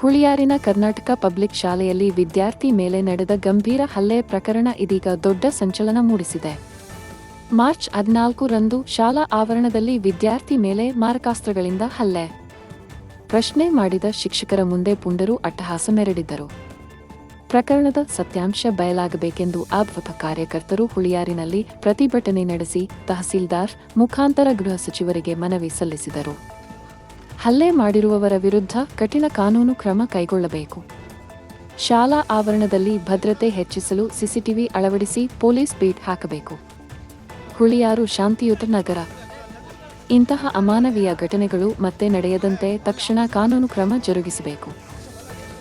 ಹುಳಿಯಾರಿನ Karnataka public ಶಾಲೆಯಲ್ಲಿ ವಿದ್ಯಾರ್ಥಿ ಮೇಲೆ ನಡೆದ ಗಂಭೀರ ಹಲ್ಲೆ ಪ್ರಕರಣ ಇದೀಗ ದೊಡ್ಡ ಸಂಚಲನ ಮೂಡಿಸಿದೆ. ಮಾರ್ಚ್ ಹದಿನಾಲ್ಕು ರಂದು ಶಾಲಾ ಆವರಣದಲ್ಲಿ ವಿದ್ಯಾರ್ಥಿ ಮೇಲೆ ಮಾರಕಾಸ್ತ್ರಗಳಿಂದ ಹಲ್ಲೆ. ಪ್ರಶ್ನೆ ಮಾಡಿದ ಶಿಕ್ಷಕರ ಮುಂದೆ ಪುಂಡರು ಅಟ್ಟಹಾಸ ಮೆರೆಡಿದ್ದರು ಪ್ರಕರಣದ ಸತ್ಯಾಂಶ ಬಯಲಾಗಬೇಕೆಂದು ಅಭ್ವತ ಕಾರ್ಯಕರ್ತರು ಹುಳಿಯಾರಿನಲ್ಲಿ ಪ್ರತಿಭಟನೆ ನಡೆಸಿ ತಹಸೀಲ್ದಾರ್, ಮುಖಾಂತರ ಗೃಹ ಸಚಿವರಿಗೆ ಮನವಿ ಸಲ್ಲಿಸಿದರು. ಹಲ್ಲೆ ಮಾಡಿರುವವರ ವಿರುದ್ಧ ಕಠಿಣ ಕಾನೂನು ಕ್ರಮ ಕೈಗೊಳ್ಳಬೇಕು. ಶಾಲಾ ಆವರಣದಲ್ಲಿ ಭದ್ರತೆ ಹೆಚ್ಚಿಸಲು ಸಿಸಿಟಿವಿ ಅಳವಡಿಸಿ ಪೊಲೀಸ್ ಬೀಟ್ ಹಾಕಬೇಕು. ಹುಳಿಯಾರು ಶಾಂತಿಯುತ ನಗರ. ಇಂತಹ ಅಮಾನವೀಯ ಘಟನೆಗಳು ಮತ್ತೆ ನಡೆಯದಂತೆ ತಕ್ಷಣ ಕಾನೂನು ಕ್ರಮ ಜರುಗಿಸಬೇಕು.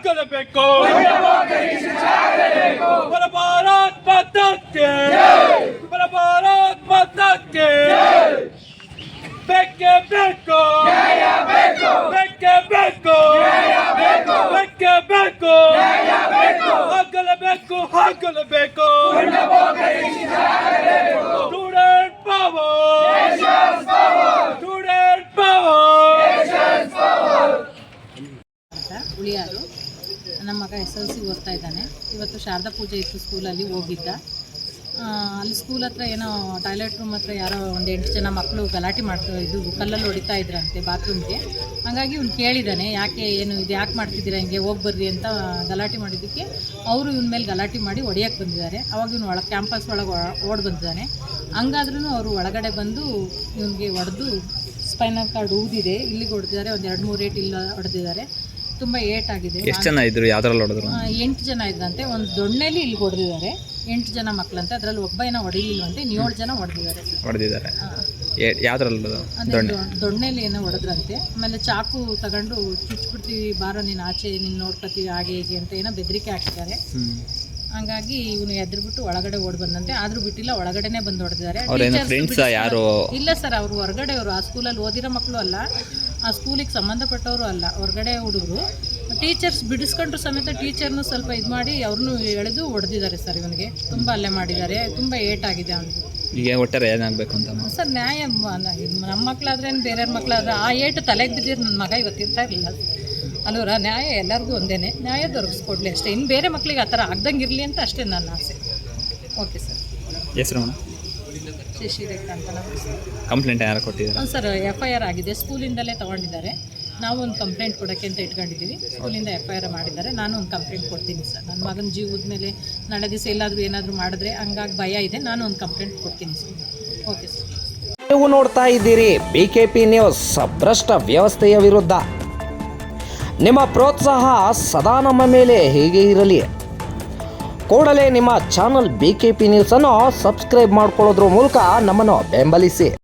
ಆಗಲಬೇಕು ಬರ ಭಾರತ್ ಮಾತಾಕ್ಕೆ. ಬಲ ಭಾರತ್ ಮಾತಾಕ್ಕೆ. ಬೇಕೇ ಬೇಕು. ಬೇಕೇ ಬೇಕು. ಬೇಕೇ ಬೇಕು. ಹಾಕಲಬೇಕು ಆಗಲಬೇಕು ಮಗ ಎಸ್ ಎಲ್ ಸಿ ಓದ್ತಾ ಇದ್ದಾನೆ. ಇವತ್ತು ಶಾರದಾ ಪೂಜೆ ಇತ್ತು ಸ್ಕೂಲಲ್ಲಿ ಹೋಗಿದ್ದ. ಅಲ್ಲಿ ಸ್ಕೂಲ್ ಹತ್ರ ಏನೋ ಟಾಯ್ಲೆಟ್ ರೂಮ್ ಹತ್ರ ಯಾರೋ ಒಂದು ಎಂಟು ಜನ ಮಕ್ಕಳು ಗಲಾಟೆ ಮಾಡ್ತಾ ಇದ್ದು ಕಲ್ಲಲ್ಲಿ ಹೊಡಿತಾ ಇದ್ರಂತೆ ಬಾತ್ರೂಮ್ಗೆ. ಹಾಗಾಗಿ ಇವ್ನು ಕೇಳಿದ್ದಾನೆ ಯಾಕೆ ಏನು ಇದು ಯಾಕೆ ಮಾಡ್ತಿದ್ದೀರಾ? ಹಿಂಗೆ ಹೋಗಿ ಬರ್ರಿ ಅಂತ ಗಲಾಟೆ ಮಾಡಿದ್ದಕ್ಕೆ ಅವರು ಇವನ ಮೇಲೆ ಗಲಾಟೆ ಮಾಡಿ ಹೊಡಿಯೋಕ್ಕೆ ಬಂದಿದ್ದಾರೆ. ಅವಾಗ ಇವನು ಒಳಗೆ ಕ್ಯಾಂಪಸ್ ಒಳಗೆ ಓಡ್ ಬಂದಿದ್ದಾನೆ. ಹಂಗಾದ್ರೂ ಅವರು ಒಳಗಡೆ ಬಂದು ಇವನಿಗೆ ಹೊಡೆದು ಸ್ಪೈನಲ್ ಕಾರ್ಡ್ ಊದಿದೆ. ಇಲ್ಲಿಗೆ ಹೊಡೆದಿದ್ದಾರೆ. ಒಂದು ಎರಡು ಮೂರು ರೇಟ್ ಇಲ್ಲ ಹೊಡೆದಿದ್ದಾರೆ. ತುಂಬ ಏಟ್ ಆಗಿದೆ. ಎಷ್ಟು ಜನ ಇದ್ರು? ಯಾವ್ದ್ರಲ್ಲಿ ಹೊಡೆದ್ರು ಎಂಟು ಜನ ಇದ್ದಂತೆ ಒಂದು ದೊಣ್ಣೆಲಿ ಇಲ್ಲಿ ಹೊಡೆದಿದ್ದಾರೆ. ಎಂಟು ಜನ ಮಕ್ಕಳಂತೆ ಅದರಲ್ಲಿ ಒಬ್ಬ ಏನೋ ಹೊಡಿಲಿಲ್ವಂತೆ ಇನ್ನು ಏಳು ಜನ ಹೊಡೆದಿದ್ದಾರೆ. ಹೊಡೆದಿದ್ದಾರೆ. ದೊಣ್ಣೆಲಿ ಏನೋ ಹೊಡೆದ್ರಂತೆ. ಆಮೇಲೆ ಚಾಕು ತಗೊಂಡು ಚುಚ್ಬಿಡ್ತೀವಿ. ಬಾರೋ ನೀನು ಆಚೆ ನಿನ್ನ ನೋಡ್ಕೊತೀವಿ ಹಾಗೆ ಹೀಗೆ ಅಂತ ಏನೋ ಬೆದರಿಕೆ ಹಾಕಿದ್ದಾರೆ. ಹಂಗಾಗಿ ಇವನು ಎದ್ರುಬಿಟ್ಟು ಒಳಗಡೆ ಓಡ್ ಬಂದಂತೆ. ಆದ್ರೂ ಬಿಟ್ಟಿಲ್ಲ ಒಳಗಡೆನೆ ಬಂದು ಹೊಡೆದಿದ್ದಾರೆ. ಇಲ್ಲ ಸರ್ ಅವರು ಹೊರಗಡೆ ಅವರು ಆ ಸ್ಕೂಲಲ್ಲಿ ಓದಿರೋ ಮಕ್ಕಳು ಅಲ್ಲ. ಆ ಸ್ಕೂಲಿಗೆ ಸಂಬಂಧಪಟ್ಟವರು ಅಲ್ಲ ಹೊರಗಡೆ ಹುಡುಗರು. ಟೀಚರ್ಸ್ ಬಿಡಿಸ್ಕೊಂಡ್ರು ಸಮೇತ ಟೀಚರ್ನು ಸ್ವಲ್ಪ ಇದು ಮಾಡಿ ಅವ್ರನ್ನೂ ಎಳೆದು ಹೊಡೆದಿದ್ದಾರೆ ಸರ್ ಇವನಿಗೆ. ತುಂಬ ಅಲ್ಲೇ ಮಾಡಿದ್ದಾರೆ ತುಂಬ ಏಟಾಗಿದೆ ಅವನಿಗೆ. ಈಗ ಒಟ್ಟಾರೆ ಏನಾಗಬೇಕು ಅಂತ ಸರ್ ನ್ಯಾಯ ನಮ್ಮ ಮಕ್ಕಳಾದ್ರೆ ಬೇರೆಯವ್ರ ಮಕ್ಕಳಾದ್ರೆ ಆ ಏಟು ತಲೆಗೆ ಬಿದ್ದಿರೋ ನನ್ನ ಮಗ ಇವತ್ತು ಇರ್ತಾ ಇರಲಿಲ್ಲ. ಅಲ್ವರ ನ್ಯಾಯ ಎಲ್ಲರಿಗೂ ಒಂದೇನೆ. ನ್ಯಾಯ ದೊರಕಿಸ್ಕೊಡ್ಲಿ ಅಷ್ಟೇ. ಇನ್ನು ಬೇರೆ ಮಕ್ಕಳಿಗೆ ಆ ಥರ ಆಗ್ದಂಗೆ ಇರಲಿ ಅಂತ ಅಷ್ಟೇ ನನ್ನ ಆಸೆ. Okay sir. ಹೆಸರು ಶಶಿರೇಖಾ ಅಂತ ನಮ್ಮ ಕಂಪ್ಲೇಂಟ್ ಯಾರು ಕೊಟ್ಟಿದ್ದಾರೆ? ಸರ್ ಎಫ್ ಐ ಆರ್ ಆಗಿದೆ. ಸ್ಕೂಲಿಂದಲೇ ತಗೊಂಡಿದ್ದಾರೆ. ನಾವು ಒಂದು ಕಂಪ್ಲೇಂಟ್ ಕೊಡೋಕ್ಕೆ ಅಂತ ಇಟ್ಕೊಂಡಿದ್ದೀವಿ. ಸ್ಕೂಲಿಂದ ಎಫ್ ಐ ಆರ್ ಮಾಡಿದ್ದಾರೆ. ನಾನು ಒಂದು ಕಂಪ್ಲೇಂಟ್ ಕೊಡ್ತೀನಿ ಸರ್. ನನ್ನ ಮಗನ ಜೀವದ ಮೇಲೆ ನಾಳೆ ದಿವಸ ಎಲ್ಲಾದರೂ ಏನಾದರೂ ಮಾಡಿದ್ರೆ ಹಂಗಾಗಿ ಭಯ ಇದೆ. ನಾನು ಒಂದು ಕಂಪ್ಲೇಂಟ್ ಕೊಡ್ತೀನಿ ಸರ್. ಓಕೆ ಸರ್ ನೀವು ನೋಡ್ತಾ ಇದ್ದೀರಿ ಬಿ ಕೆ ಪಿ ನ್ಯೂಸ್ ಭ್ರಷ್ಟ ವ್ಯವಸ್ಥೆಯ ವಿರುದ್ಧ. ನಿಮ್ಮ ಪ್ರೋತ್ಸಾಹ ಸದಾ ನಮ್ಮ ಮೇಲೆ ಹೇಗೆ ಇರಲಿ? ಕೂಡಲೇ ನಿಮ್ಮ ಚಾನಲ್ ಬಿ ಕೆ ಪಿ ನ್ಯೂಸನ್ನು ಸಬ್ಸ್ಕ್ರೈಬ್ ಮಾಡ್ಕೊಳ್ಳೋದ್ರ ಮೂಲಕ ನಮ್ಮನ್ನು ಬೆಂಬಲಿಸಿ.